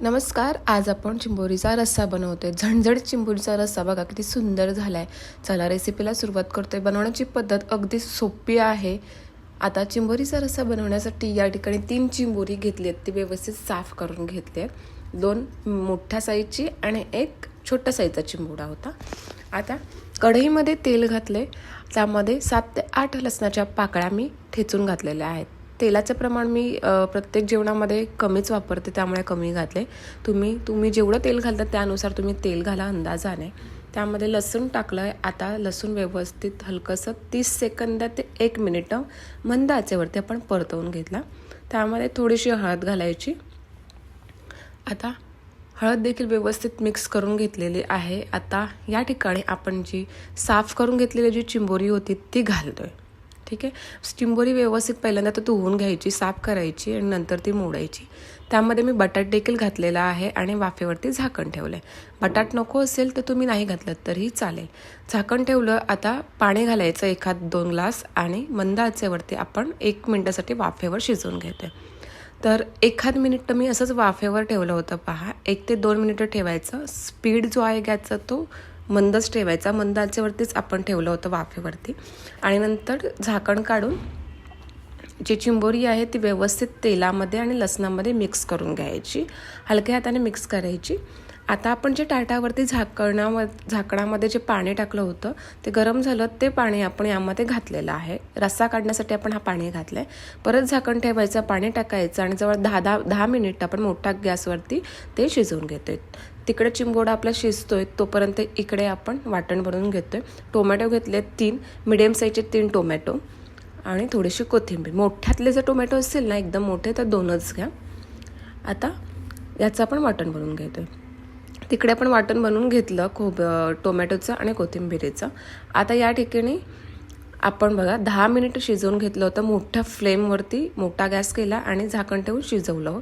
नमस्कार आज आपण चिंबोरीचा रस्सा बनवतोय. झणझणीत चिंबोरीचा रस्सा बघा किती सुंदर झाला आहे चला रेसिपीला सुरुवात करतोय. बनवण्याची पद्धत अगदी सोपी आहे. आता चिंबोरीचा रस्सा बनवण्यासाठी या ठिकाणी तीन चिंबोरी घेतली आहेत. ती व्यवस्थित साफ करून घेतली आहेत. दोन मोठ्या साईजची आणि एक छोट्या साईजचा चिंबोडा होता. आता कढईमध्ये तेल घातले त्यामध्ये सात ते आठ लसणाच्या पाकळ्या मी ठेचून घातलेल्या आहेत. तेलाचं प्रमाण मी प्रत्येक जेवणामध्ये कमीच वापरते त्यामुळे कमी घातले. तुम्ही तुम्ही जेवढं तेल घालता त्यानुसार तुम्ही तेल घाला अंदाजाने त्यामध्ये लसूण टाकलं आहे आता लसूण व्यवस्थित हलकंसं तीस सेकंद ते एक मिनिटं मंद आचेवरती आपण परतवून घेतला. त्यामध्ये थोडीशी हळद घालायची. आता हळद देखील व्यवस्थित मिक्स करून घेतलेली आहे. आता या ठिकाणी आपण जी साफ करून घेतलेली जी चिंबोरी होती ती घालतो आहे ठीक आहे? स्टिंबोरी व्यवस्थित पहिल्यांदा तर धुवून घ्यायची साफ करायची आणि नंतर ती मोडायची. त्यामध्ये मी बटाट देखील घातलेला आहे आणि वाफेवरती झाकण ठेवलं आहे बटाट नको असेल तर तुम्ही नाही घातलं तरीही चालेल. झाकण ठेवलं आता पाणी घालायचं एखाद दोन ग्लास आणि मंद आचेवरती आपण एक मिनटासाठी वाफेवर शिजवून घेते तर एखाद मिनिट मी असंच वाफेवर ठेवलं होतं पहा. एक ते दोन मिनिटं ठेवायचं. स्पीड जो आहे गॅसचा तो मंदच ठेवायचा. मंद आचेवरतीच आपण ठेवलं होतं वाफेवरती. आणि नंतर झाकण काढून जी चिंबोरी आहे ती व्यवस्थित तेलामध्ये आणि लसणामध्ये मिक्स करून घ्यायची. हलक्या हाताने मिक्स करायची. आता आपण जे टाटावरती झाकणावर झाकणामध्ये जे पाणी टाकलं होतं ते गरम झालं ते पाणी आपण यामध्ये घातलेलं आहे. रस्सा काढण्यासाठी आपण हा पाणी घातलं आहे परत झाकण ठेवायचं पाणी टाकायचं आणि जवळ दहा दहा दहा मिनिट आपण मोठ्या गॅसवरती ते शिजवून घेतो आहे तिकडे चिंबोडा आपला शिजतोय तोपर्यंत इकडे आपण वाटण बनवून घेतोय. टोमॅटो घेतले तीन मिडियम साईजचे तीन टोमॅटो आणि थोडीशी कोथिंबीर. मोठ्यातले जर टोमॅटो असतील ना एकदम मोठे तर दोनच घ्या. आता याचं आपण वाटण बनवून घेतोय. तिकडे आपण वाटण बनवून घेतलं खोब टोमॅटोचं आणि कोथिंबिरीचं. आता या ठिकाणी आपण बघा दहा मिनिटं शिजवून घेतलं होतं. मोठ्या फ्लेमवरती मोठा गॅस केला आणि झाकण ठेवून शिजवलं.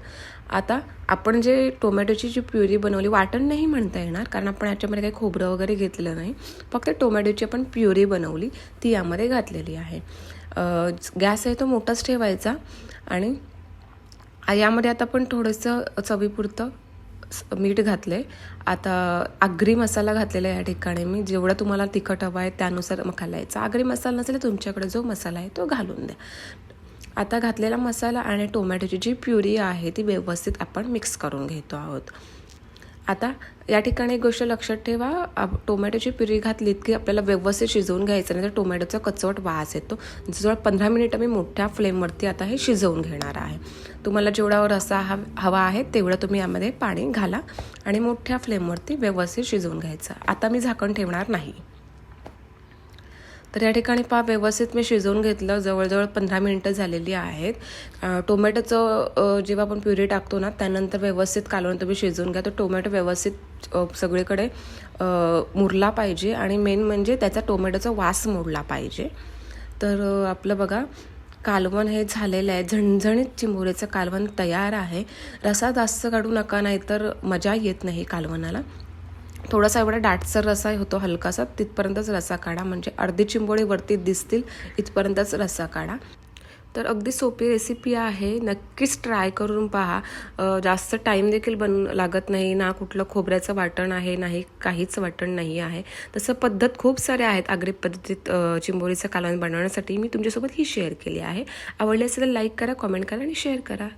आता आपण जे टोमॅटोची जी प्युरी बनवली वाटण नाही म्हणता येणार कारण आपण याच्यामध्ये काही खोबरं वगैरे घेतलं नाही. फक्त टोमॅटोची आपण प्युरी बनवली ती यामध्ये घातलेली आहे. गॅस आहे तो मोठाच ठेवायचा आणि यामध्ये आता आपण थोडंसं चवीपुरतं मीठ घातले आता आगरी मसाला घातलेला आहे या ठिकाणी मी. जेवढा तुम्हाला तिखट हवा आहे त्यानुसार मग घालायचा आगरी मसाला नसेल तुमच्याकडे जो मसाला आहे तो घालून द्या. आता घातलेला मसाला आणि टोमॅटोची जी प्युरी आहे ती व्यवस्थित आपण मिक्स करून घेतो आहोत. आता या ठिकाणी एक गोष्ट लक्षात ठेवा टोमॅटोची प्युरी घातलीत की आपल्याला व्यवस्थित शिजवून घ्यायचं नाही तर टोमॅटोचा कचवट वास येतो. जवळ पंधरा मिनिटं मी मोठ्या फ्लेमवरती आता हे शिजवून घेणार आहे. तुम्हाला जेवढा रसा हा हवा आहे तेवढं तुम्ही यामध्ये पाणी घाला आणि मोठ्या फ्लेमवरती व्यवस्थित शिजवून घ्यायचं. आता मी झाकण ठेवणार नाही. तर या ठिकाणी पा व्यवस्थित मी शिजवून घेतलं. जवळजवळ पंधरा मिनटं झालेली आहेत. टोमॅटोचं जेव्हा आपण प्युरी टाकतो ना त्यानंतर व्यवस्थित कालवून तुम्ही शिजवून घ्या. तर टोमॅटो व्यवस्थित सगळीकडे मुरला पाहिजे आणि मेन म्हणजे त्याचा टोमॅटोचा वास मोडला पाहिजे. तर आपलं बघा कालवण हे झालेलं आहे. झणझणीत चिंबोरेचं कालवण तयार आहे. रसा जास्त काढू नका नाहीतर मजा येत नाही कालवणाला. थोडासा एवढा दाटसर रसा होतो हलकासा तिथपर्यंतच रसा काढा. म्हणजे अर्धी चिंबोळी वरती दिसतील इथपर्यंतच रसा काढा. तर अगदी सोपी रेसिपी आहे. नक्कीच ट्राय करून पहा. जास्त टाईम देखील बन लागत नाही ना. कुठलं खोबऱ्याचं वाटण आहे नाही काहीच वाटण नाही आहे. तसं पद्धत खूप साऱ्या आहेत. आग्री पद्धतीत चिंबोरीचं कालवण बनवण्यासाठी मी तुमच्यासोबत ही शेअर केली आहे. आवडली असेल तर लाईक करा कॉमेंट करा आणि शेअर करा.